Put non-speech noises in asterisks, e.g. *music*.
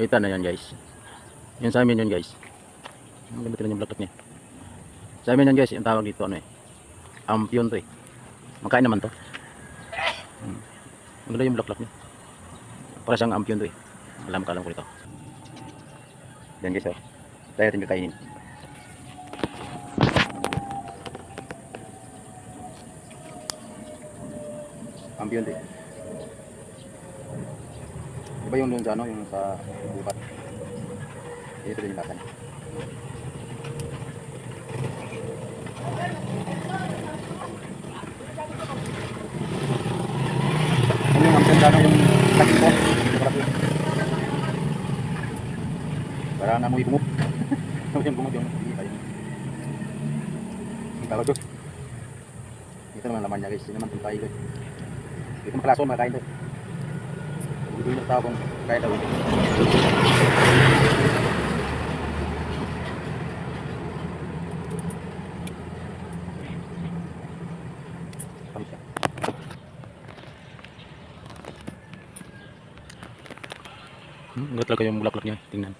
Kita na yan guys. Yan sa amin yun guys. Ang ganda tingnan yung bulaklak niya. Sa amin yun guys, yung tawag dito ano eh. Ampion to eh. Makain naman to. Hmm. Ang ganda yung bulaklak niya. Para siyang ampion to eh. Alam ka alam ko ito. Yan guys oh. Tayo natin kakainin. Ampion to eh. Iba yung doon sa ano, yung sa bukat. Ito din niya. Ano yung ampion sana *laughs* yung sakit ko? Para namoy gumuk. Namoy yung gumuk yung hindi tayo. Ang tawag ko. Ito naman laman niya guys. Hindi naman tayo guys. Dito makalaso makakain to. Dito yung tao kung kaya daw. Tamis siya. Hmm, ang ganda talaga yung bulaklak niya. Tingnan.